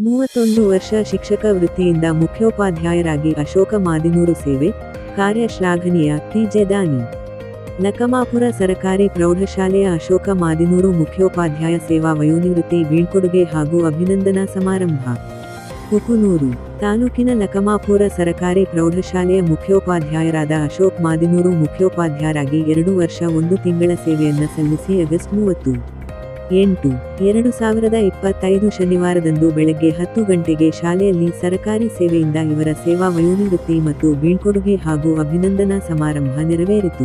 ಮೂವತ್ತೊಂದು ವರ್ಷ ಶಿಕ್ಷಕ ವೃತ್ತಿಯಿಂದ ಮುಖ್ಯೋಪಾಧ್ಯಾಯರಾಗಿ ಅಶೋಕ ಮಾದಿನೂರು ಸೇವೆ ಕಾರ್ಯ ಶ್ಲಾಘನೀಯ ಟಿಜೆ ದಾನಿ. ನಕಮಾಪುರ ಸರಕಾರಿ ಪ್ರೌಢಶಾಲೆಯ ಅಶೋಕ ಮಾದಿನೂರು ಮುಖ್ಯೋಪಾಧ್ಯಾಯ ಸೇವಾ ವಯೋನಿವೃತ್ತಿ ಬೀಳ್ಕೊಡುಗೆ ಹಾಗೂ ಅಭಿನಂದನಾ ಸಮಾರಂಭ. ಕುಕುನೂರು ತಾಲೂಕಿನ ನಕಮಾಪುರ ಸರಕಾರಿ ಪ್ರೌಢಶಾಲೆಯ ಮುಖ್ಯೋಪಾಧ್ಯಾಯರಾದ ಅಶೋಕ್ ಮಾದಿನೂರು ಮುಖ್ಯೋಪಾಧ್ಯಾಯರಾಗಿ ಎರಡು ವರ್ಷ ಒಂದು ತಿಂಗಳ ಸೇವೆಯನ್ನು ಸಲ್ಲಿಸಿ ಆಗಸ್ಟ್ ಮೂವತ್ತು. ಎಂಟು, ಎರಡು ಸಾವಿರದ ಇಪ್ಪತ್ತೈದು ಶನಿವಾರದಂದು ಬೆಳಗ್ಗೆ ಹತ್ತು ಗಂಟೆಗೆ ಶಾಲೆಯಲ್ಲಿ ಸರಕಾರಿ ಸೇವೆಯಿಂದ ಇವರ ಸೇವಾ ವಯೋನಿವೃತ್ತಿ ಮತ್ತು ಬೀಳ್ಕೊಡುಗೆ ಹಾಗೂ ಅಭಿನಂದನಾ ಸಮಾರಂಭ ನೆರವೇರಿತು.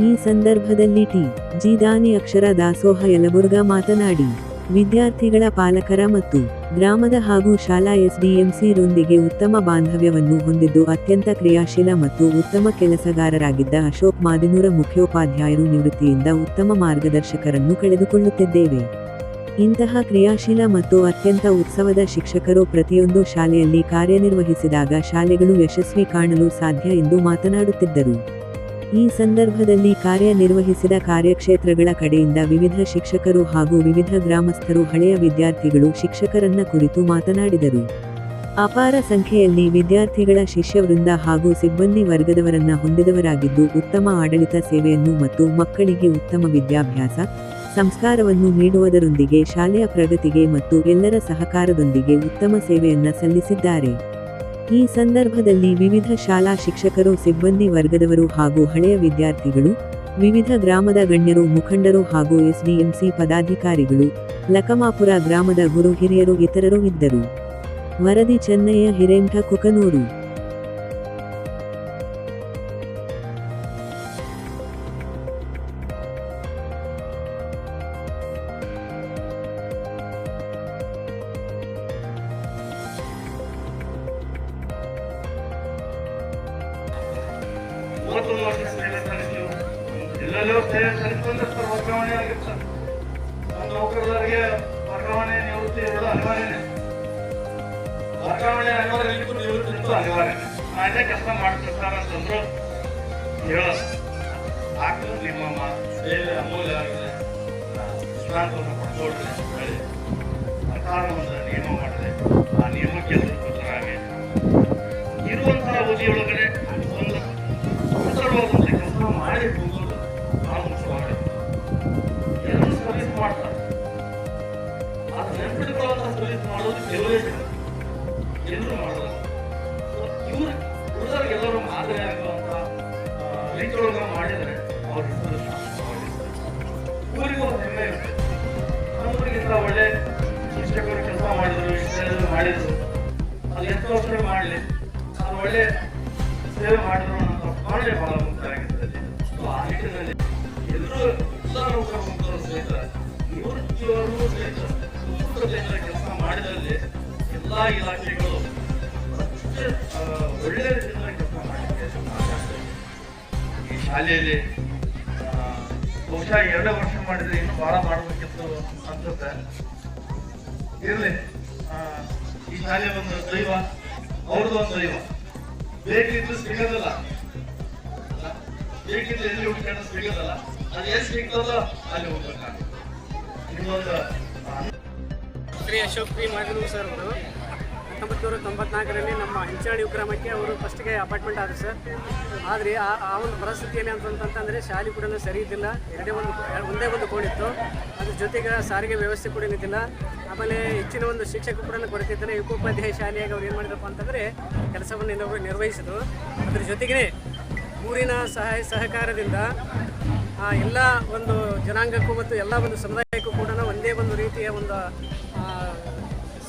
ಈ ಸಂದರ್ಭದಲ್ಲಿ ಟಿ. ಜಿದಾನಿ ಅಕ್ಷರ ದಾಸೋಹ ಯಲಬುರ್ಗಾ ಮಾತನಾಡಿ, ವಿದ್ಯಾರ್ಥಿಗಳ ಪಾಲಕರ ಮತ್ತು ಗ್ರಾಮದ ಹಾಗೂ ಶಾಲಾ ಎಸ್ಡಿಎಂಸಿ ರೊಂದಿಗೆ ಉತ್ತಮ ಬಾಂಧವ್ಯವನ್ನು ಹೊಂದಿದ್ದು ಅತ್ಯಂತ ಕ್ರಿಯಾಶೀಲ ಮತ್ತು ಉತ್ತಮ ಕೆಲಸಗಾರರಾಗಿದ್ದ ಅಶೋಕ್ ಮಾದಿನೂರ ಮುಖ್ಯೋಪಾಧ್ಯಾಯರು ನಿವೃತ್ತಿಯಿಂದ ಉತ್ತಮ ಮಾರ್ಗದರ್ಶಕರನ್ನು ಕಳೆದುಕೊಳ್ಳುತ್ತಿದ್ದೇವೆ. ಇಂತಹ ಕ್ರಿಯಾಶೀಲ ಮತ್ತು ಅತ್ಯಂತ ಉತ್ಸವದ ಶಿಕ್ಷಕರು ಪ್ರತಿಯೊಂದು ಶಾಲೆಯಲ್ಲಿ ಕಾರ್ಯನಿರ್ವಹಿಸಿದಾಗ ಶಾಲೆಗಳು ಯಶಸ್ವಿ ಕಾಣಲು ಸಾಧ್ಯ ಎಂದು ಮಾತನಾಡುತ್ತಿದ್ದರು. ಈ ಸಂದರ್ಭದಲ್ಲಿ ಕಾರ್ಯನಿರ್ವಹಿಸಿದ ಕಾರ್ಯಕ್ಷೇತ್ರಗಳ ಕಡೆಯಿಂದ ವಿವಿಧ ಶಿಕ್ಷಕರು ಹಾಗೂ ವಿವಿಧ ಗ್ರಾಮಸ್ಥರು ಹಳೆಯ ವಿದ್ಯಾರ್ಥಿಗಳು ಶಿಕ್ಷಕರನ್ನ ಕುರಿತು ಮಾತನಾಡಿದರು. ಅಪಾರ ಸಂಖ್ಯೆಯಲ್ಲಿ ವಿದ್ಯಾರ್ಥಿಗಳ ಶಿಷ್ಯವೃಂದ ಹಾಗೂ ಸಿಬ್ಬಂದಿ ವರ್ಗದವರನ್ನ ಹೊಂದಿದವರಾಗಿದ್ದು ಉತ್ತಮ ಆಡಳಿತ ಸೇವೆಯನ್ನು ಮತ್ತು ಮಕ್ಕಳಿಗೆ ಉತ್ತಮ ವಿದ್ಯಾಭ್ಯಾಸ, ಸಂಸ್ಕಾರವನ್ನು ನೀಡುವುದರೊಂದಿಗೆ ಶಾಲೆಯ ಪ್ರಗತಿಗೆ ಮತ್ತು ಎಲ್ಲರ ಸಹಕಾರದೊಂದಿಗೆ ಉತ್ತಮ ಸೇವೆಯನ್ನ ಸಲ್ಲಿಸಿದ್ದಾರೆ. ಈ ಸಂದರ್ಭದಲ್ಲಿ ವಿವಿಧ ಶಾಲಾ ಶಿಕ್ಷಕರು, ಸಿಬ್ಬಂದಿ ವರ್ಗದವರು ಹಾಗೂ ಹಳೆಯ ವಿದ್ಯಾರ್ಥಿಗಳು, ವಿವಿಧ ಗ್ರಾಮದ ಗಣ್ಯರು, ಮುಖಂಡರು ಹಾಗೂ ಎಸ್ಡಿಎಂಸಿ ಪದಾಧಿಕಾರಿಗಳು, ಲಕಮಾಪುರ ಗ್ರಾಮದ ಗುರು ಹಿರಿಯರು, ಇತರರು ಇದ್ದರು. ವರದಿ ಚೆನ್ನಯ್ಯ, ಹಿರೇಂಠ, ಕುಕನೂರು. ಸಲ್ಲಿಸಿದ್ರೆ ಸರ್ ವರ್ಗಾವಣೆ ಆಗಿತ್ತು ಒಂದು ನೌಕರರಿಗೆ ವರ್ಗಾವಣೆ ನಿವೃತ್ತಿ ಇರೋದು ಅನಿವಾರ್ಯನೇ. ವರ್ಗಾವಣೆ ಅನಿವಾರ್ಯ ನಿವೃತ್ತಿ ಇರೋದು ಅನಿವಾರ್ಯ. ಅದೇ ಕೆಲಸ ಮಾಡ್ತಿರ್ತಾರೆ ಅಂತಂದ್ರು ಹೇಳೋದು ಆಗ್ತದೆ ನಿಮ್ಮ ಅಮೂಲ್ಯ ಆಗಿದೆ. ವಿಶ್ರಾಂತವನ್ನು ಪಡ್ಕೊಳ್ರಿ ಹೇಳಿ. ಸರ್ಕಾರ ಒಂದು ನಿಯಮ ಮಾಡಿದೆ. ಆ ನಿಯಮಕ್ಕೆ ಎಲ್ಲರೂ ಬದ್ಧರಾಗಿ ಇರುವಂತಹ ಅವಧಿಯೊಳಗಡೆ ಮಾಡಿದರೆ ಅವ್ರ ಹೆಸರು ಶಾಶ್ವತವಾಗಿರ್ತದೆ ಊರಿಗೂ ಒಂದು ಹೆಮ್ಮೆ ಇರ್ತದೆ ನಮ್ಮೂರಿಗಿಂತ ಒಳ್ಳೆ ಶಿಕ್ಷಕರು ಕೆಲಸ ಮಾಡಿದರು ಇಷ್ಟೆಲ್ಲ ಮಾಡಿದರು. ಅದು ಎಷ್ಟು ವರ್ಷ ಮಾಡಲಿ. ಅದು ಒಳ್ಳೆ ಸೇವೆ ಮಾಡಿದ್ರು ಅನ್ನೋ ಭಾವನೆ ಬಹಳ ಮುಖ್ಯ ಆಗಿರ್ತದೆ ಸೊ ಆ ನಿಟ್ಟಿನಲ್ಲಿ ಎಲ್ಲರೂ ಎಲ್ಲ ನೌಕರ ಮುಖರು ಸಹಿತ ನಿವೃತ್ತಿಯವರೂ ಸಹಿತ ಉತ್ಸುಕತೆಯಿಂದ ಕೆಲಸ ಮಾಡಿದಲ್ಲಿ ಎಲ್ಲ ಇಲಾಖೆಗಳು ಒಳ್ಳೆ ಶಾಲೆಯಲ್ಲಿ ಬಹುಶಃ ಎರಡೇ ವರ್ಷ ಮಾಡಿದ್ರೆ ಇನ್ನು ವಾರ ಮಾಡಬೇಕಿತ್ತು ಅನ್ಸುತ್ತೆ. ಇರಲಿ. ಈ ಶಾಲೆ ಒಂದು ದೈವ, ಅವ್ರದ್ದು ಒಂದು ದೈವ. ಬೇಕಿದ್ರು ಸಿಗೋದಿಲ್ಲ. ಬೇಕಿದ್ರೆ ಎಲ್ಲಿ ಹುಡ್ಕೊಂಡು ಸಿಗೋದಲ್ಲ. ಅದು ಎಲ್ಲಿ ಸಿಗ್ತದೋ ಅಲ್ಲಿ ಹೋಗ್ಬೇಕಾಗ್ತದೆ ನಿಮ್ಮೊಂದು ಶ್ರೀ ಅಶೋಕ್ ಪಿ ಮಾದಿನೂರು ಸರ್ ಅವರು. ಹತ್ತೊಂಬತ್ತು ತೊಂಬತ್ನಾಲ್ಕರಲ್ಲಿ ನಮ್ಮ ಹೆಂಚಾಳಿ ಉಕ್ರಮಕ್ಕೆ ಅವರು ಫಸ್ಟ್ಗೆ ಅಪಾರ್ಟ್ಮೆಂಟ್ ಆದರು ಸರ್. ಆದರೆ ಆ ಆ ಒಂದು ಪರಿಸ್ಥಿತಿಯಲ್ಲಿ ಅಂತಂತಂದರೆ ಶಾಲೆ ಕೂಡ ಸರಿ ಇದ್ದಿಲ್ಲ. ಎರಡೇ ಒಂದು ಒಂದೇ ಒಂದು ಕೋಣಿತ್ತು ಅದ್ರ ಜೊತೆಗೆ ಸಾರಿಗೆ ವ್ಯವಸ್ಥೆ ಕೂಡ ಏನಿದ್ದಿಲ್ಲ. ಆಮೇಲೆ ಹೆಚ್ಚಿನ ಒಂದು ಶಿಕ್ಷಕ ಕೂಡ ಕೊರತಿದ್ದಾರೆ ಉಪೋಪಾಧ್ಯಾಯ ಶಾಲೆಯಾಗಿ ಅವ್ರು ಏನು ಮಾಡಿದ್ರಪ್ಪ ಅಂತಂದರೆ ಕೆಲಸವನ್ನು ಇನ್ನೊಬ್ಬರು ನಿರ್ವಹಿಸಿದ್ರು. ಅದ್ರ ಜೊತೆಗೇ ಊರಿನ ಸಹಾಯ ಸಹಕಾರದಿಂದ ಎಲ್ಲ ಒಂದು ಜನಾಂಗಕ್ಕೂ ಮತ್ತು ಎಲ್ಲ ಒಂದು ಸಮುದಾಯಕ್ಕೂ ಕೂಡ ಒಂದೇ ಒಂದು ರೀತಿಯ ಒಂದು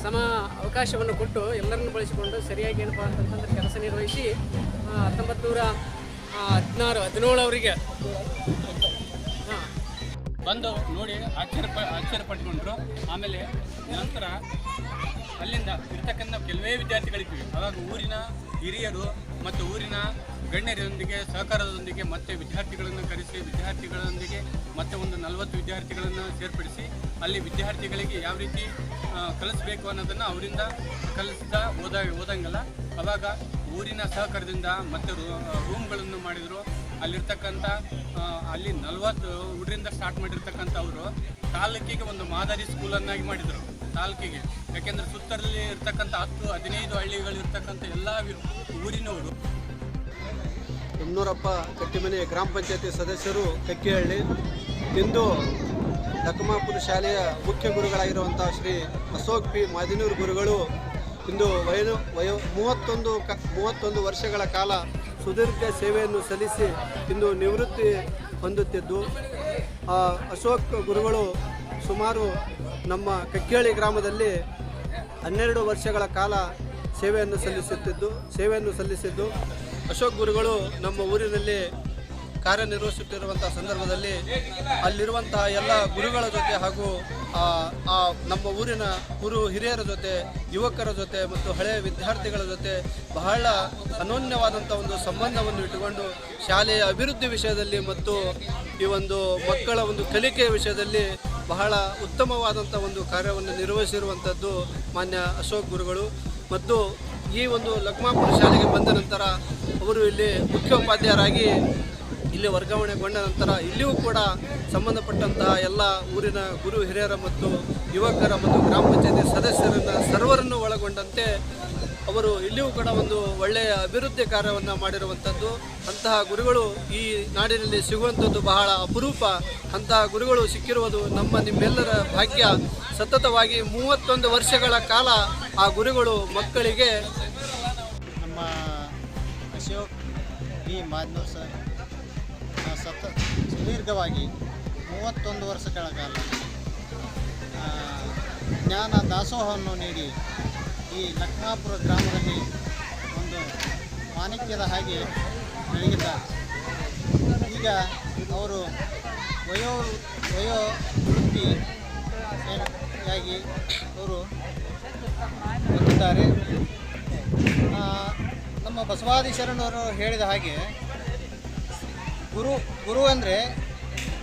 ಸಮ ಅವಕಾಶವನ್ನು ಕೊಟ್ಟು ಎಲ್ಲರನ್ನು ಬಳಸಿಕೊಂಡು ಸರಿಯಾಗಿ ಏನಪ್ಪ ಅಂತಂತಂದ್ರೆ ಕೆಲಸ ನಿರ್ವಹಿಸಿ ಹತ್ತೊಂಬತ್ತು ನೂರ ಹದಿನಾರು ಹದಿನೇಳವರಿಗೆ ಬಂದು ನೋಡಿ ಆಶ್ಚರ್ಯ ಆಶ್ಚರ್ಯ ಪಟ್ಕೊಂಡ್ರು ಆಮೇಲೆ ನಂತರ ಅಲ್ಲಿಂದ ಇರ್ತಕ್ಕಂಥ ಕೆಲವೇ ವಿದ್ಯಾರ್ಥಿಗಳಿದ್ವಿ. ಅವಾಗ ಊರಿನ ಹಿರಿಯರು ಮತ್ತು ಊರಿನ ಗಣ್ಯರೊಂದಿಗೆ, ಸಹಕಾರದೊಂದಿಗೆ ಮತ್ತೆ ವಿದ್ಯಾರ್ಥಿಗಳನ್ನು ಕರೆಸಿ, ವಿದ್ಯಾರ್ಥಿಗಳೊಂದಿಗೆ ಮತ್ತೆ ಒಂದು ನಲವತ್ತು ವಿದ್ಯಾರ್ಥಿಗಳನ್ನು ಸೇರ್ಪಡಿಸಿ ಅಲ್ಲಿ ವಿದ್ಯಾರ್ಥಿಗಳಿಗೆ ಯಾವ ರೀತಿ ಕಲಿಸ್ಬೇಕು ಅನ್ನೋದನ್ನು ಅವರಿಂದ ಕಲಿಸ್ತಾ ಓದ, ಓದಂಗಲ್ಲ. ಅವಾಗ ಊರಿನ ಸಹಕಾರದಿಂದ ಮತ್ತೆ ರೂಮ್ಗಳನ್ನು ಮಾಡಿದರು. ಅಲ್ಲಿರ್ತಕ್ಕಂಥ ಅಲ್ಲಿ ನಲವತ್ತು ಹುಡ್ರಿಂದ ಸ್ಟಾರ್ಟ್ ಮಾಡಿರ್ತಕ್ಕಂಥವ್ರು ತಾಲೂಕಿಗೆ ಒಂದು ಮಾದರಿ ಸ್ಕೂಲನ್ನಾಗಿ ಮಾಡಿದರು, ತಾಲೂಕಿಗೆ. ಯಾಕೆಂದರೆ ಸುತ್ತರಲ್ಲಿ ಇರ್ತಕ್ಕಂಥ ಹತ್ತು, ಹದಿನೈದು ಹಳ್ಳಿಗಳಿರ್ತಕ್ಕಂಥ ಎಲ್ಲ ಊರಿನವರು. ಯಮನೂರಪ್ಪ ಕಟ್ಟಿಮನೆ ಗ್ರಾಮ ಪಂಚಾಯತಿ ಸದಸ್ಯರು, ಕಕ್ಕಿಹಳ್ಳಿ. ಇಂದು ಲಕಮಾಪುರ ಶಾಲೆಯ ಮುಖ್ಯ ಗುರುಗಳಾಗಿರುವಂಥ ಶ್ರೀ ಅಶೋಕ್ ಪಿ. ಮದಿನೂರು ಗುರುಗಳು ಇಂದು ವಯೋ ವಯೋ, ಮೂವತ್ತೊಂದು ಕ, ಮೂವತ್ತೊಂದು ವರ್ಷಗಳ ಕಾಲ ಸುದೀರ್ಘ ಸೇವೆಯನ್ನು ಸಲ್ಲಿಸಿ ಇಂದು ನಿವೃತ್ತಿ ಹೊಂದುತ್ತಿದ್ದು, ಆ ಅಶೋಕ್ ಗುರುಗಳು ಸುಮಾರು ನಮ್ಮ ಕಕ್ಕೇಳಿ ಗ್ರಾಮದಲ್ಲಿ ಹನ್ನೆರಡು ವರ್ಷಗಳ ಕಾಲ ಸೇವೆಯನ್ನು ಸಲ್ಲಿಸುತ್ತಿದ್ದು, ಸೇವೆಯನ್ನು ಸಲ್ಲಿಸಿದ್ದು. ಅಶೋಕ್ ಗುರುಗಳು ನಮ್ಮ ಊರಿನಲ್ಲಿ ಕಾರ್ಯನಿರ್ವಹಿಸುತ್ತಿರುವಂಥ ಸಂದರ್ಭದಲ್ಲಿ ಅಲ್ಲಿರುವಂತಹ ಎಲ್ಲ ಗುರುಗಳ ಜೊತೆ ಹಾಗೂ ಆ, ನಮ್ಮ ಊರಿನ ಗುರು ಹಿರಿಯರ ಜೊತೆ ಯುವಕರ ಜೊತೆ ಮತ್ತು ಹಳೆಯ ವಿದ್ಯಾರ್ಥಿಗಳ ಜೊತೆ ಬಹಳ ಅನೋನ್ಯವಾದಂಥ ಒಂದು ಸಂಬಂಧವನ್ನು ಇಟ್ಟುಕೊಂಡು ಶಾಲೆಯ ಅಭಿವೃದ್ಧಿ ವಿಷಯದಲ್ಲಿ ಮತ್ತು ಈ ಒಂದು ಮಕ್ಕಳ ಒಂದು ಕಲಿಕೆಯ ವಿಷಯದಲ್ಲಿ ಬಹಳ ಉತ್ತಮವಾದಂಥ ಒಂದು ಕಾರ್ಯವನ್ನು ನಿರ್ವಹಿಸಿರುವಂಥದ್ದು ಮಾನ್ಯ ಅಶೋಕ್ ಗುರುಗಳು. ಮತ್ತು ಈ ಒಂದು ಲಕ್ಮಾಪುರ ಶಾಲೆಗೆ ಬಂದ ನಂತರ ಅವರು ಇಲ್ಲಿ ಮುಖ್ಯೋಪಾಧ್ಯಾಯರಾಗಿ ಇಲ್ಲಿ ವರ್ಗಾವಣೆಗೊಂಡ ನಂತರ ಇಲ್ಲಿಯೂ ಕೂಡ ಸಂಬಂಧಪಟ್ಟಂತಹ ಎಲ್ಲ ಊರಿನ ಗುರು, ಹಿರಿಯರ ಮತ್ತು ಯುವಕರ ಮತ್ತು ಗ್ರಾಮ ಪಂಚಾಯತಿ ಸದಸ್ಯರನ್ನ, ಸರ್ವರನ್ನು ಒಳಗೊಂಡಂತೆ ಅವರು ಇಲ್ಲಿಯೂ ಕೂಡ ಒಂದು ಒಳ್ಳೆಯ ಅಭಿವೃದ್ಧಿ ಕಾರ್ಯವನ್ನು ಮಾಡಿರುವಂಥದ್ದು ಅಂತಹ ಗುರುಗಳು ಈ ನಾಡಿನಲ್ಲಿ ಸಿಗುವಂಥದ್ದು ಬಹಳ ಅಪರೂಪ. ಅಂತಹ ಗುರುಗಳು ಸಿಕ್ಕಿರುವುದು ನಮ್ಮ ನಿಮ್ಮೆಲ್ಲರ ಭಾಗ್ಯ. ಸತತವಾಗಿ ಮೂವತ್ತೊಂದು ವರ್ಷಗಳ ಕಾಲ ಆ ಗುರುಗಳು ಮಕ್ಕಳಿಗೆ ನಮ್ಮ ಅಶೋಕ್ ಬಿ ಮಾದ್ನೂರ್ ಸರ್ ಸತ ಸುದೀರ್ಘವಾಗಿ ಮೂವತ್ತೊಂದು ವರ್ಷಗಳ ಕಾಲ ಜ್ಞಾನ ದಾಸೋಹವನ್ನು ನೀಡಿ ಈ ಲಕ್ಷ್ಮಾಪುರ ಗ್ರಾಮದಲ್ಲಿ ಒಂದು ಮಾಣಿಕ್ಯದ ಹಾಗೆ ಬೆಳಗಿದ್ದಾರೆ ಈಗ ಅವರು ವಯೋ ವಯೋ ವೃತ್ತಿ ಆಗಿ ಅವರು ಬಂದಿದ್ದಾರೆ ನಮ್ಮ ಬಸವಾದಿ ಶರಣರು ಹೇಳಿದ ಹಾಗೆ ಗುರು ಗುರು ಅಂದರೆ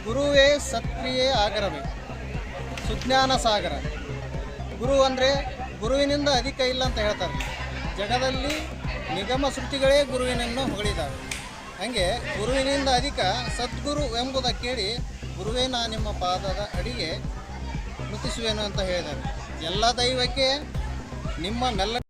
ಗುರುವೇ ಸತ್ಕ್ರಿಯೆ ಆಗರವೇ ಸುಜ್ಞಾನ ಸಾಗರ. ಗುರು ಅಂದರೆ ಗುರುವಿನಿಂದ ಅಧಿಕ ಇಲ್ಲ ಅಂತ ಹೇಳ್ತಾರೆ. ಜಗದಲ್ಲಿ ನಿಗಮ ಶ್ರುತಿಗಳೇ ಗುರುವಿನನ್ನು ಹೊಗಳಿದ್ದಾವೆ ಹಾಗೆ ಗುರುವಿನಿಂದ ಅಧಿಕ ಸದ್ಗುರು ಎಂಬುದ ಕೇಳಿ ಗುರುವೇ ನಾ ನಿಮ್ಮ ಪಾದದ ಅಡಿಗೆ ಮುತ್ತಿಸುವೆನು ಅಂತ ಹೇಳಿದ್ದಾರೆ. ಎಲ್ಲ ದೈವಕ್ಕೆ ನಿಮ್ಮ ಮೆಲ್ಲ